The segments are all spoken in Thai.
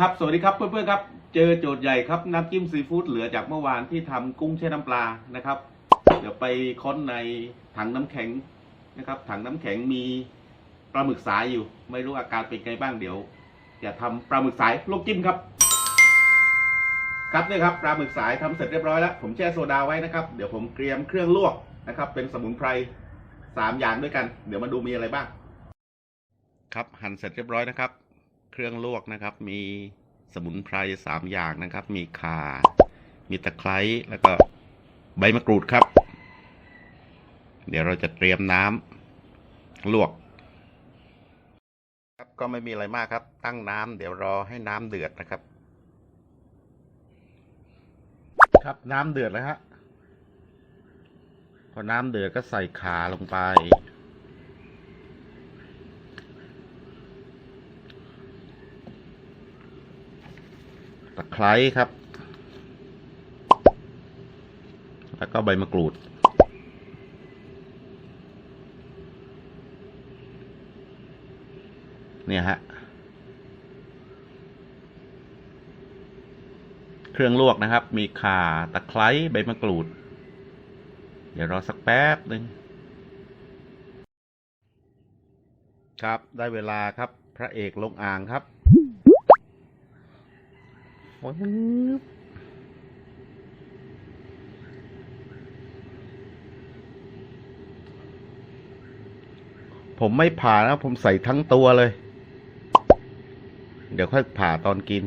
ครับ สวัสดีครับเพื่อนๆครับ เจอโจทย์ใหญ่ครับน้ำจิ้มซีฟู้ดเหลือจากเมื่อวานที่ทำกุ้งแช่น้ำปลานะครับ เดี๋ยวไปค้นในถังน้ำแข็งนะครับ ถังน้ำแข็งมีปลาหมึกสายอยู่ ไม่รู้อาการเป็นไงบ้างเดี๋ยวจะทำปลาหมึกสายลวกจิ้มครับ ครับเนี่ยครับปลาหมึกสายทำเสร็จเรียบร้อยแล้ว ผมแช่โซดาไว้นะครับ เดี๋ยวผมเตรียมเครื่องลวกนะครับ เป็นสมุนไพรสามอย่างด้วยกัน เดี๋ยวมาดูมีอะไรบ้าง ครับหั่นเสร็จเรียบร้อยนะครับ เครื่องลวกนะครับ มีสมุนไพรสามอย่างนะครับ มีข่า มีตะไคร้แล้วก็ใบมะกรูดครับ เดี๋ยวเราจะเตรียมน้ำลวก ครับก็ไม่มีอะไรมากครับ ตั้งน้ำเดี๋ยวรอให้น้ำเดือดนะครับ ครับน้ำเดือดแล้วฮะพอน้ำเดือดก็ใส่ขาลงไป ตะไคร้ครับ แล้วก็ใบมะกรูด เนี่ยฮะ เครื่องลวกนะครับ มีข่าตะไคร้ใบมะกรูด เดี๋ยวรอสักแป๊บหนึ่งครับ ได้เวลาครับ พระเอกลงอ่างครับ ฟึบผมไม่ผ่านะ ผมใส่ทั้งตัวเลย เดี๋ยวค่อยผ่าตอนกิน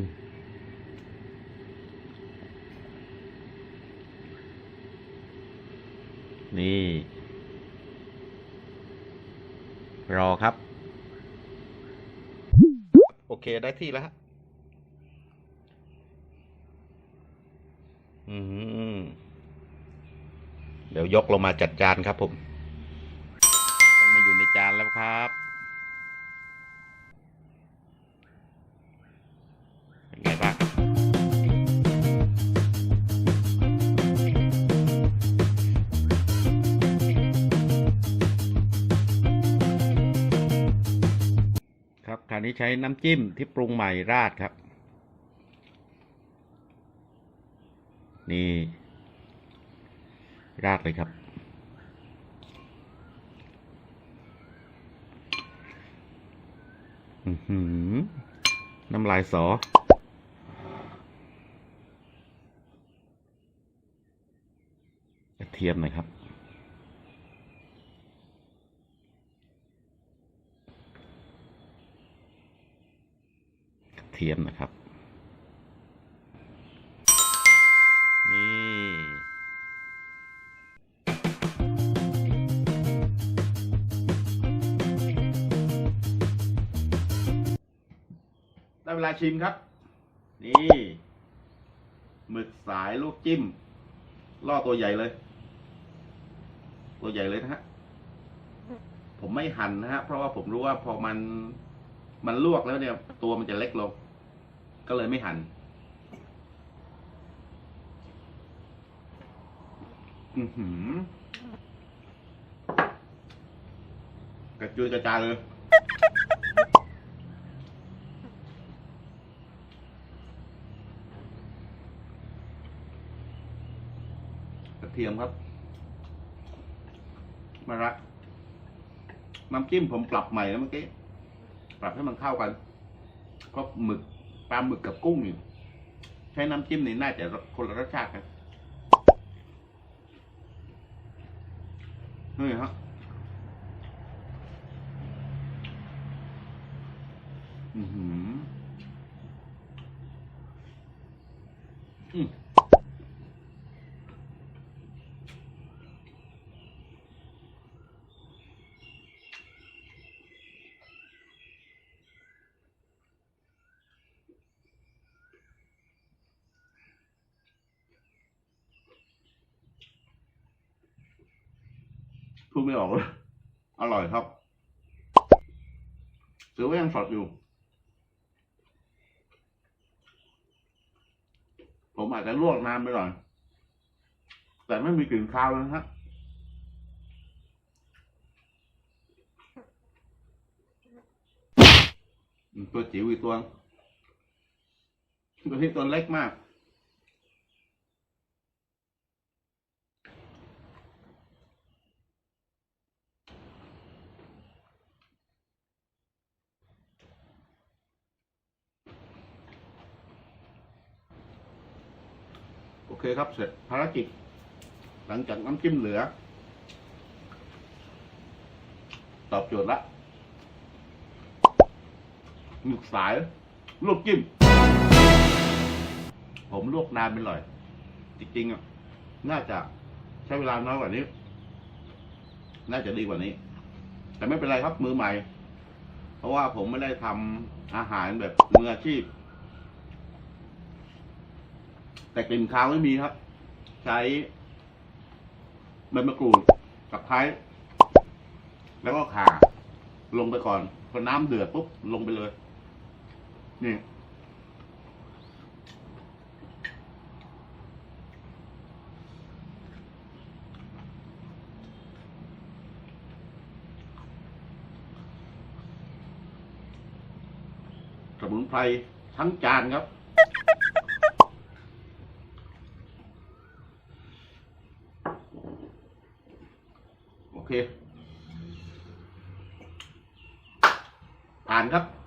นี่ รอครับ โอเคได้ที่แล้วฮะ อืม เดี๋ยวยกลงมาจัดจานครับผม ลงมาอยู่ในจานแล้วครับเป็นไงบ้างครับครับคราวนี้ใช้น้ำจิ้มที่ปรุงใหม่ราดครับ นี่ราดเลยครับอือน้ำลายสอกระเทียมหน่อยครับกระเทียมนะครับ ได้เวลาชิมครับ นี่หมึกสายลูกจิ้ม ล่อตัวใหญ่เลย ตัวใหญ่เลยนะฮะ ผมไม่หั่นนะฮะ เพราะว่าผมรู้ว่าพอมันมันลวกแล้วเนี่ย ตัวมันจะเล็กลง ก็เลยไม่หั่นอือหือกระจุยกระจายเลย กระ เทียมครับมะระน้ำจิ้มผมปรับใหม่แล้วเมื่อกี้ปรับให้มันเข้ากันเพราะหมึกปลาหมึกกับกุ้งอยู่ใช้น้ำจิ้มนี่น่าจะคนละรสชาติกันนี่ฮะอือหืออืม พูดไม่ออกเลยอร่อยครับถือว่ายังสดอยู่ ผมอาจจะลวกนานไปหน่อย แต่ไม่มีกลิ่นคาวนะฮะอืมตัวจิ๋วอีกตัวตัวนี้ตัวเล็กมาก เคครับเสร็จภารกิจ หลังจากน้ำจิ้มเหลือ ตอบโจทย์ละหมึกสายลวกจิ้ม ผมลวกนานไปหน่อย จริงๆอะน่าจะใช้เวลาน้อยกว่านี้ น่าจะดีกว่านี้ แต่ไม่เป็นไรครับมือใหม่ เพราะว่าผมไม่ได้ทำอาหารแบบมืออาชีพ แต่กลิ่นคาวไม่มีครับ ใช้ใบมะกรูดกับไคร้แล้วก็ข่า ลงไปก่อนพอน้ำเดือดปุ๊บลงไปเลย นี่สมุนไพรทั้งจานครับ โอเค ผ่านครับ